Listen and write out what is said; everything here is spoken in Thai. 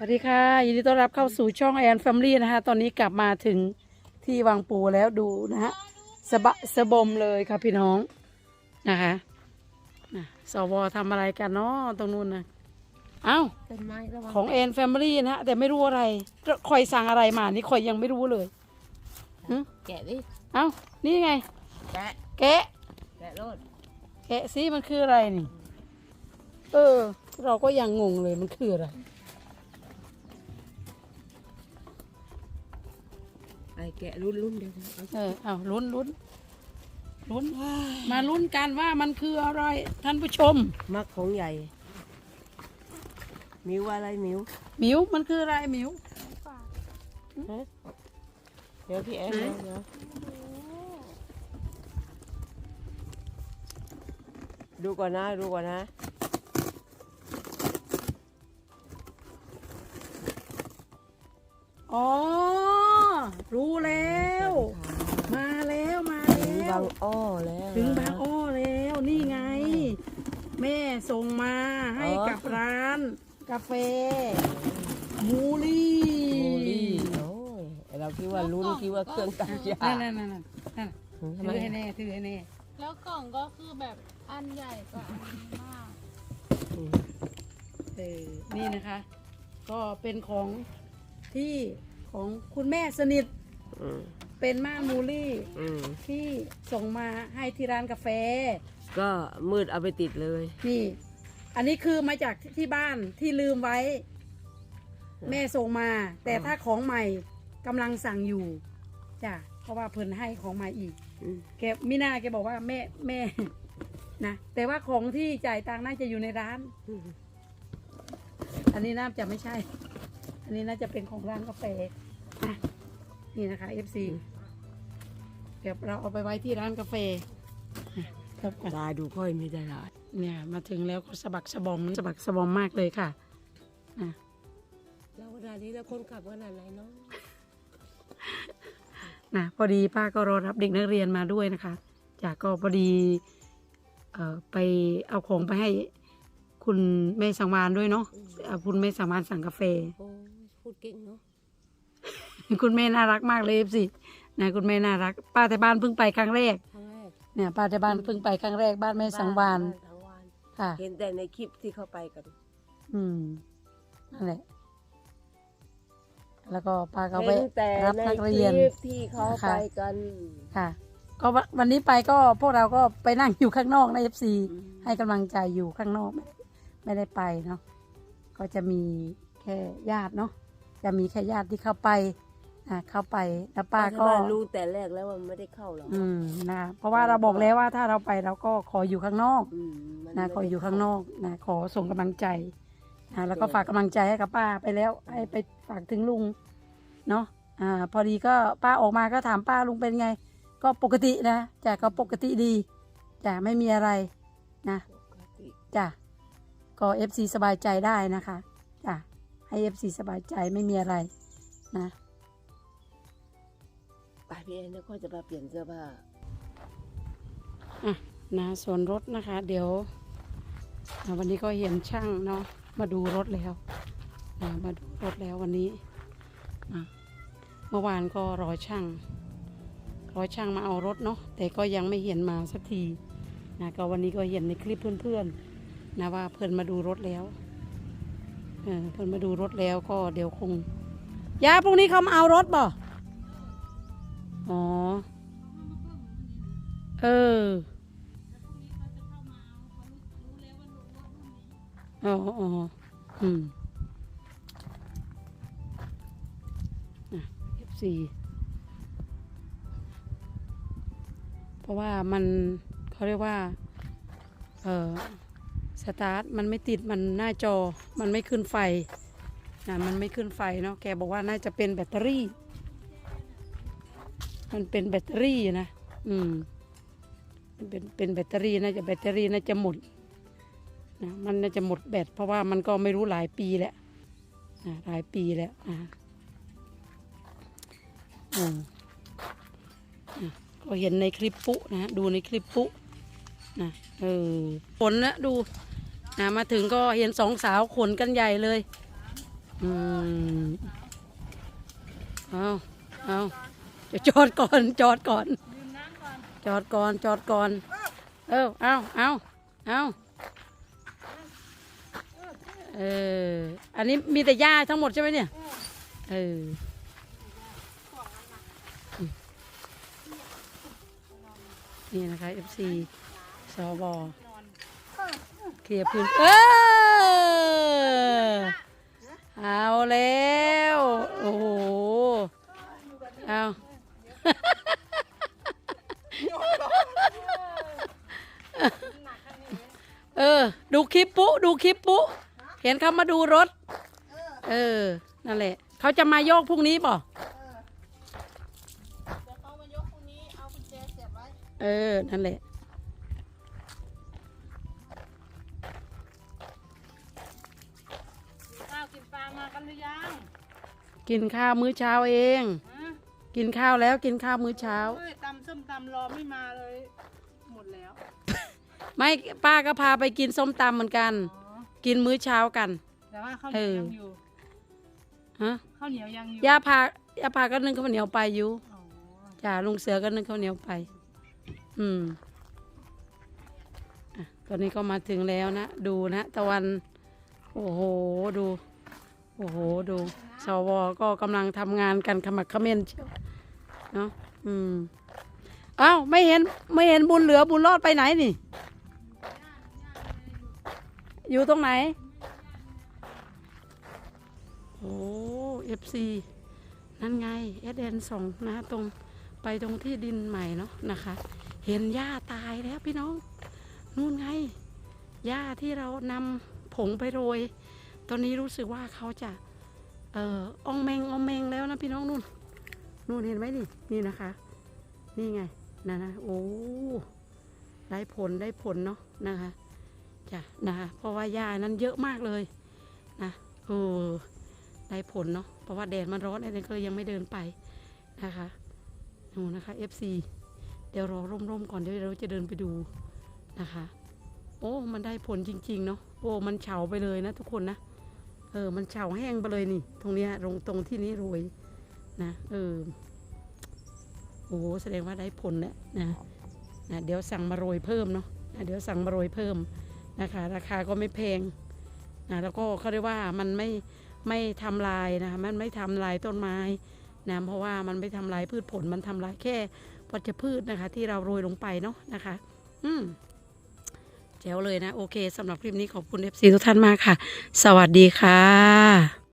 สวัสดีค่ะ ยินดีต้อนรับเข้าสู่ช่องแอนแฟมลี่นะคะ ตอนนี้กลับมาถึงที่วังปูแล้วดูนะฮะสะบะสะบมเลยค่ะพี่น้องนะคะนะสวทำอะไรกันเนาะตรงนู้นนะเอ้าต้นไม้ระวังของแอนแฟมลี่นะฮะแต่ไม่รู้อะไรคอยสั่งอะไรมานี่คอยยังไม่รู้เลยหึแกะดิเอ้านี่ไง แกะแกะแกะโลดแกะซิมันคืออะไรนี่ เออ เราก็ยังงงเลยมันคืออะไร แกะรุ่นรุ่นเดียวเอาเออเอาลุ้นลุ้นลุ้น มาลุ้นกันว่ามันคืออะไรท่านผู้ชม มักของใหญ่มิวอะไรมิวหมิวมันคืออะไรหมิวฮะเดี๋ยวพี่แอนเดี๋ยวเดี๋ยวดูก่อนนะดูก่อนนะอ๋อ รู้แล้ว มาแล้วมา ถึง แล้ บาวงอ้อแล้วถึงบางอ้อแล้วนี่ไง แม่ส่งมาให้กับร้าน กาแฟมูลี่โอ้ยโอ้ยเราคิดว่าลุ้นคิดว่าเครื่องตัดหญ้านั่นนั่นนั่นนั่นทำถืไมอให้แน่ถือให้แน่แล้วกล่องก็คือแบบอันใหญ่กว่าอันนี้มากอืมเออนี่นะคะ ก็เป็นของที่ของคุณแม่สนิทอืม เป็นม่านมูลี่อืมที่ส่งมาให้ที่ร้านกาแฟ ก็มืดเอาไปติดเลย นี่ อันนี้คือมาจากที่บ้านที่ลืมไว้ แม่ส่งมา แต่ถ้าของใหม่กำลังสั่งอยู่จ้ะเพราะว่าเพิ่นให้ของใหม่อีก อืมแกมิน่าแกบอกว่าแม่แม่ นะแต่ว่าของที่จ่ายตังค์น่าจะอยู่ในร้านอืมอันนี้น่าจะไม่ใช่ อันนี้น่าจะเป็นของร้านกาแฟอะ นี่นะคะ FC เดี๋ยวเราเอาไปไว้ที่ร้านกาแฟอะครับก่อนตาดูค่อยไม่ได้หลายเนี่ย มาถึงแล้วก็สะบักสะบอมสะบักสะบอมมากเลยค่ะอะแล้วขนาดนี้แล้วคนขับขนาดไหนเนาะนะพอดีป้าก็รอรับเด็กนักเรียนมาด้วยนะคะจากก็พอดีเอ่อไปเอาของไปให้คุณแม่สังวานด้วยเนาะเอาคุณแม่สังวานสั่งกาแฟโอ้ยพูดเก่งเนาะ คุณแม่น่ารักมากเลยสินะคุณแม่น่ารัก ป้าแต่บ้านเพิ่งไปครั้งแรก ครั้งแรกเนี่ยป้าแต่บ้านเพิ่งไปครั้งแรกบ้านแม่สังวานบ้สังวานค่ะ เห็นแต่ในคลิปที่เขาไปกันอืมนั่นแหละ แล้วก็ป้าก็ไปเห็นแต่รับในนักคเรียนลิปที่เขาค่ะไปกันค่ะ ก็วันวันนี้ไปก็พวกเราก็ไปนั่งอยู่ข้างนอกในเอฟซีอืมให้กำลังใจอยู่ข้างนอกไม่ไม่ได้ไปเนาะก็จะมีแค่ญาติเนาะจะมีแค่ญาติที่เข้าไป อ่าเข้าไปแล้วป้าก็ชวบ้นรู้แต่แรกแล้วว่ามันไม่ได้เข้าหรอกอืมนะเพราะว่าเราบอกแล้วว่าถ้าเราไปเราก็ขออยู่ข้างนอกอืมมันะไม่ขอได้อยู่ข้างนอกนะขอส่งกำลังใจนะแล้วก็ฝากกำลังใจให้กับป้าไปแล้วให้ไปฝากถึงลุงเนาะอ่าพอดีก็ป้าออกมาก็ถามป้าลุงเป็นไง ก็ปกตินะจ้ะก็ปกติดีจ้ะไม่มีอะไรนะปกติจ้ะก็เอฟซีสบายใจได้นะคะจ้ะให้เอฟซีสบายใจไม่มีอะไรนะ ไปพี่แอนแล้วก็จะมาเปลี่ยนเสื้อผ้าอะนะส่วนรถนะคะ เดี๋ยววันนี้ก็เห็นช่างเนาะมาดูรถแล้วนะมาดูรถแล้ววันนี้อะเมื่อวานก็รอช่างรอช่างมาเอารถเนาะแต่ก็ยังไม่เห็นมาสักทีนะก็วันนี้ก็เห็นในคลิปเพื่อนๆนะว่าเพื่อนมาดูรถแล้วเออเพื่อนมาดูรถแล้วก็เดี๋ยวคงยาพรุ่งนี้เขามาเอารถบ่ อ๋อ เอออ๋ออ๋ออืมอะ F4 เพราะว่ามันเขาเรียกว่า เออสตาร์ทมันไม่ติดมันหน้าจอมันไม่ขึ้นไฟนะมันไม่ขึ้นไฟเนาะแกบอกว่าน่าจะเป็นแบตเตอรี่ มันเป็นแบตเตอรี่นะ อืมมันเป็นเป็นแบตเตอรี่น่าจะแบตเตอรี่น่าจะหมดนะมันน่าจะหมดแบตเพราะว่ามันก็ไม่รู้หลายปีแล้วนะหลายปีแล้วอ่าอืมก็เห็นในคลิปปุ๊นะดูในคลิปปุ๊นะเออขนนะดูนะมาถึงก็เห็นสองสาวขนกันใหญ่เลย อืม เอาเอา จะจอดก่อน จอดก่อน จอดก่อน จอดก่อน เออเอาเอาเอาเออ อันนี้มีแต่หญ้าทั้งหมดใช่ไหมเนี่ย เออนี่นะคะ FC สวเคลียร์พื้นเออเอาแล้ว โอ้โห เอา เออ ดูคลิปปุ๊ดูคลิปปุ๊เห็นเขามาดูรถ เออ นั่นแหละ เขาจะมาโยกพรุ่งนี้ป่ะเดี๋ยวเขามายกตรงนี้เอากุญแจเสียบไว้เออ นั่นแหละ ข้าวกินปลามากันหรือยัง กินข้าวมื้อเช้าเองฮะกินข้าวแล้วกินข้าวมื้อเช้า เฮ้ยตำส้มตำรอไม่มาเลย หมดแล้ว ไม่ป้าก็พาไปกินส้มตำเหมือนกัน อ๋อ กินมื้อเช้ากัน แต่ว่าข้าวเหนียวเออยังอยู่ฮะข้าวเหนียวยังอยู่ย่าพาย่าพาก็นึ่งข้าวเหนียวไปอยู่อ๋อจ้าลุงเสือก็นึ่งข้าวเหนียวไป อืมอะตอนนี้ก็มาถึงแล้วนะ ดูนะตะวัน โอ้โห ดู โอ้โห ดู สวก็กำลังทำงานกันขมักเขม้นเชียวเนาะ อืม อ้าวไม่เห็นไม่เห็นบุญเหลือบุญรอดไปไหนนี่ อยู่ตรงไหน โอ้เอฟซีนั่นไงเอสเอ็นสองนะตรงไปตรงที่ดินใหม่เนาะนะคะ เห็นหญ้าตายแล้วพี่น้อง นู่นไงหญ้าที่เรานำผงไปโรย ตอนนี้รู้สึกว่าเขาจะ เอ่ออองแมงอองแมงแล้วนะพี่น้องนู่นนู่นเห็นไหมนี่นี่นะคะ นี่ไง นะนะโอ้ได้ผลได้ผลเนาะนะคะจ้ะนะคะเพราะว่าหญ้านั้นเยอะมากเลยนะเออได้ผลเนาะเพราะว่าแดดมันร้อนไอ้นี่ก็เลยยังไม่เดินไปนะคะนูนนะคะ FC เดี๋ยวรอร่มๆก่อนเดี๋ยวเราจะเดินไปดูนะคะ โอ้มันได้ผลจริง ๆ เนาะโอ้มันเฉาไปเลยนะทุกคนนะเออมันเฉาแห้งไปเลยนี่ ตรงเนี้ยตรงตรงที่นี้โรยนะเออ โอ้โหแสดงว่าได้ผลแล้วนะนะเดี๋ยวสั่งมาโรยเพิ่มเนาะนะเดี๋ยวสั่งมาโรยเพิ่มนะคะ ราคาก็ไม่แพงนะแล้วก็เขาเรียกว่ามันไม่ไม่ทำลายนะคะมันไม่ทำลายต้นไม้นะเพราะว่ามันไม่ทำลายพืชผลมันทำลายแค่วัชพืชนะคะ ที่เราโรยลงไปเนาะนะคะ อืมแจ๋วเลยนะ โอเคสำหรับคลิปนี้ขอบคุณ FC ทุกท่านมากค่ะ สวัสดีค่ะ